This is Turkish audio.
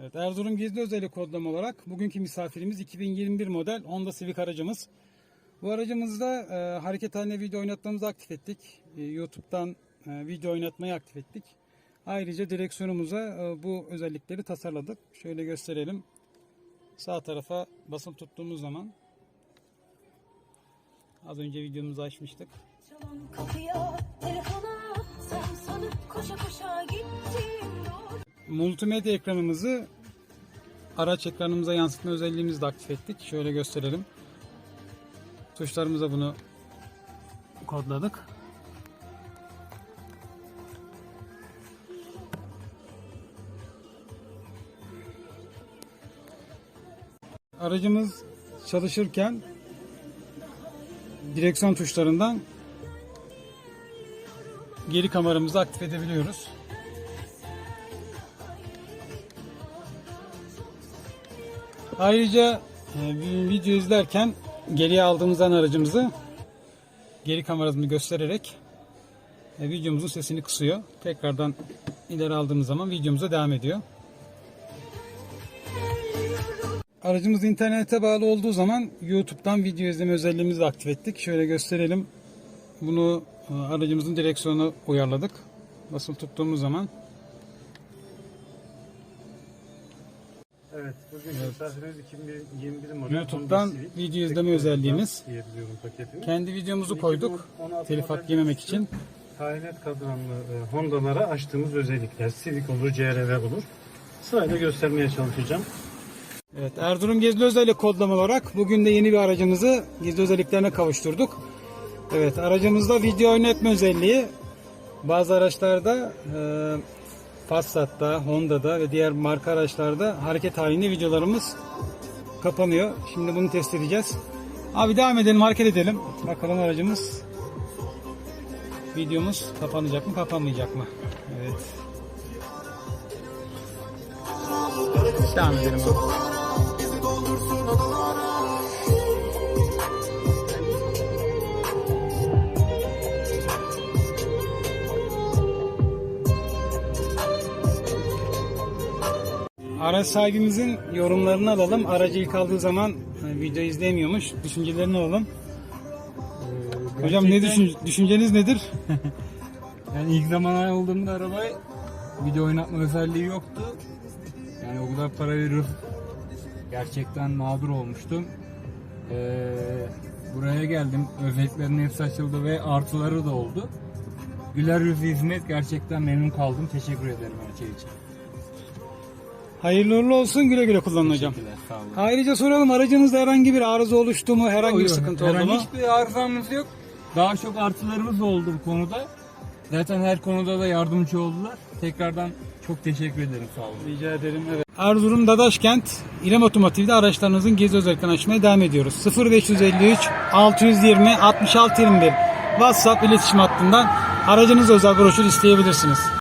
Evet, Erzurum Gizli Özeli kodlama olarak bugünkü misafirimiz 2021 model Honda Civic aracımız. Bu aracımızda e, hareket haline video oynatmamızı aktif ettik. E, YouTube'dan e, video oynatmayı aktif ettik. Ayrıca direksiyonumuza e, bu özellikleri tasarladık. Şöyle gösterelim. Sağ tarafa basılı tuttuğumuz zaman az önce videomuzu açmıştık. Çalan kapıya, telefona sen sanıp koşa koşa doğru. Multimedya ekranımızı araç ekranımıza yansıtma özelliğimizi de aktif ettik. Şöyle gösterelim. Tuşlarımıza bunu kodladık. Aracımız çalışırken direksiyon tuşlarından geri kameramızı aktif edebiliyoruz. Ayrıca e, video izlerken geriye aldığımızdan aracımızı geri kamerasını göstererek e, videomuzun sesini kısıyor. Tekrardan ileri aldığımız zaman videomuza devam ediyor. Aracımız internete bağlı olduğu zaman YouTube'dan video izleme özelliğimizi aktif ettik. Şöyle gösterelim. Bunu e, aracımızın direksiyonu uyarladık. Basılı tuttuğumuz zaman Evet, bugün misafirimiz 2021 model YouTube'dan video izleme özelliğimiz. kendi videomuzu koyduk. 2016 Telif hak yememek için. Hayalet kazanımlı e, Honda'lara açtığımız özellikler. Civic olur, CRV olur. Sırayla göstermeye çalışacağım. Evet, Erzurum Gizli Özellik kodlama olarak bugün de yeni bir aracımızı gizli özelliklerine kavuşturduk. Evet, aracımızda video oynatma özelliği bazı araçlarda e, Passat'ta, Honda'da ve diğer marka araçlarda hareket halinde videolarımız kapanıyor. Şimdi bunu test edeceğiz. Abi devam edelim, hareket edelim. Bakalım aracımız videomuz kapanacak mı, kapanmayacak mı? Evet. Devam edelim abi. Araç sahibimizin yorumlarını alalım. Aracı ilk aldığı zaman e, video izleyemiyormuş. Düşüncelerini alalım. Hocam ne düşün, düşünceniz nedir? Yani ilk zaman aldığımda arabayı video oynatma özelliği yoktu. Yani o kadar para verip gerçekten mağdur olmuştum. Ee, buraya geldim. Özelliklerin hepsi açıldı ve artıları da oldu. Güler yüzlü hizmet gerçekten memnun kaldım. Teşekkür ederim her şey için. Hayırlı uğurlu olsun. Güle güle kullanın hocam. Teşekkürler, sağ olun. Ayrıca soralım aracınızda herhangi bir arıza oluştu mu? Herhangi bir Yok, sıkıntı oldu herhangi mu? hiçbir arızamız yok. Daha çok artılarımız oldu bu konuda. Zaten her konuda da yardımcı oldular. Tekrardan çok teşekkür ederim sağ olun. Rica ederim. Evet. Erzurum Dadaşkent İrem Otomotiv'de araçlarınızın gezi özelliklerini açmaya devam ediyoruz. 0553 620 66 21 WhatsApp iletişim hattından aracınız özel broşür isteyebilirsiniz.